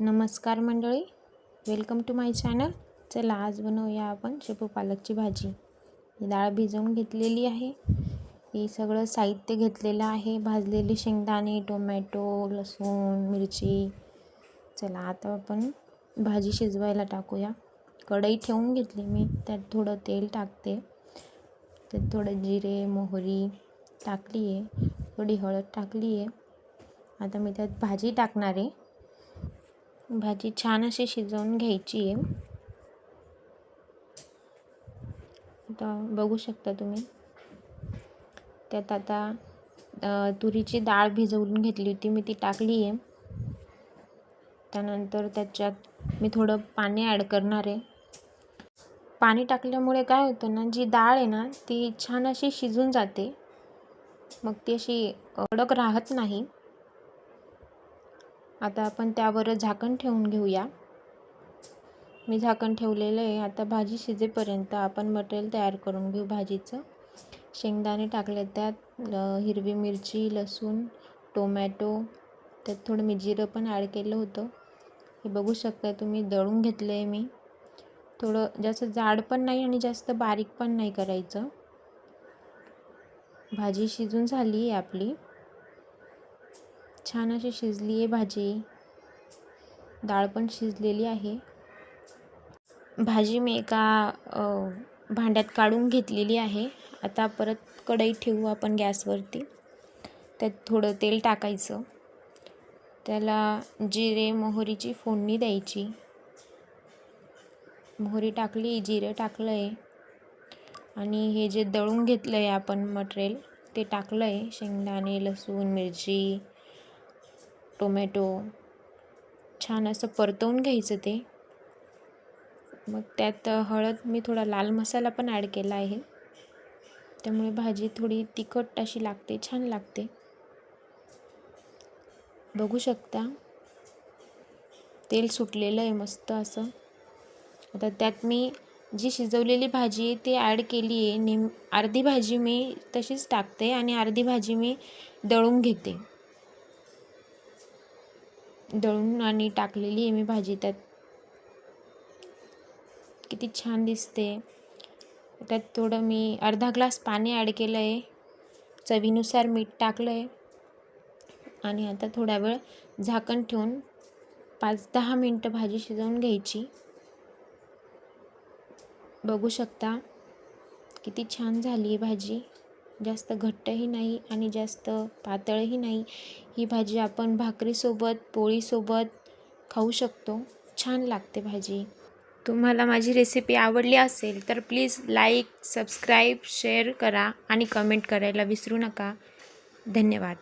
नमस्कार मंडळी. Welcome to my channel चला आज बनवूया आपण शेपू पालकची भाजी. ही डाळ भिजवून घेतलेली आहे. हे सगळं साहित्य घेतलेलं आहे. भाजलेले शेंगदाणे टोमॅटो लसूण मिरची. चला आता आपण भाजी शिजवायला टाकूया. कढई ठेवून घेतली मी. त्यात थोडं तेल टाकते. त्यात थोडं जिरे मोहरी टाकली आहे थोडी हळद टाकली आहे आता मी त्यात भाजी टाकणार आहे. भाजी छान अशी शिजवून घ्यायची आहे. आता बघू शकता तुम्ही. त्यात आता तुरीची डाळ भिजवून घेतली होती मी ती टाकली आहे. त्यानंतर त्याच्यात मी थोडं पाणी ॲड करणार आहे. पाणी टाकल्यामुळे काय होतं ना जी डाळ आहे ना ती छान अशी शिजून जाते. मग ती अशी कडक राहत नाही. आता आपण त्यावर झाकण ठेवून घेऊया. मी झाकण ठेवलेलं आहे. आता भाजी शिजेपर्यंत आपण मटेरियल तयार करून घेऊ भाजीचं. शेंगदाणे टाकले त्यात हिरवी मिरची लसूण टोमॅटो त्यात थोडं मी जिरं पण ॲड केलं होतं. हे बघू शकता तुम्ही दळून घेतलं आहे मी. थोडं जास्त जाड पण नाही आणि जास्त बारीक पण नाही करायचं. भाजी शिजून झाली आहे आपली. छान अशी शिजली आहे भाजी. डाळ पण शिजलेली आहे. भाजी मी एका भांड्यात काढून घेतलेली आहे. आता परत कढई ठेवू आपण गॅसवरती. त्यात थोडं तेल टाकायचं. त्याला जिरे मोहरीची फोडणी द्यायची. मोहरी टाकली जिरं टाकलं आहे आणि हे जे दळून घेतलं आहे आपण मटेरियल ते टाकलं आहे शेंगदाणे लसूण मिरची टोमॅटो छान असं परतवून घ्यायचं ते. मग त्यात हळद मी थोडा लाल मसाला पण ॲड केला आहे. त्यामुळे भाजी थोडी तिखट अशी लागते छान लागते. बघू शकता. तेल सुटलेलं आहे मस्त असं. आता त्यात मी जी शिजवलेली भाजी आहे ती ॲड केली आहे. नेम अर्धी भाजी मी तशीच टाकते आणि अर्धी भाजी मी दळून घेते. दळून आणि टाकलेली आहे मी भाजी त्यात. किती छान दिसते. त्यात थोडं मी अर्धा ग्लास पाणी ॲड केलं आहे चवीनुसार मीठ टाकलं आहे आणि आता थोडा वेळ झाकण ठेवून पाच दहा मिनटं भाजी शिजवून घ्यायची. बघू शकता किती छान झाली आहे भाजी. जास्त घट्टही नाही आणि जास्त पातळही नाही. ही भाजी आपण भाकरीसोबत पोळीसोबत खाऊ शकतो. छान लागते भाजी. तुम्हाला माझी रेसिपी आवडली असेल तर प्लीज लाईक सबस्क्राईब शेअर करा आणि कमेंट करायला विसरू नका. धन्यवाद.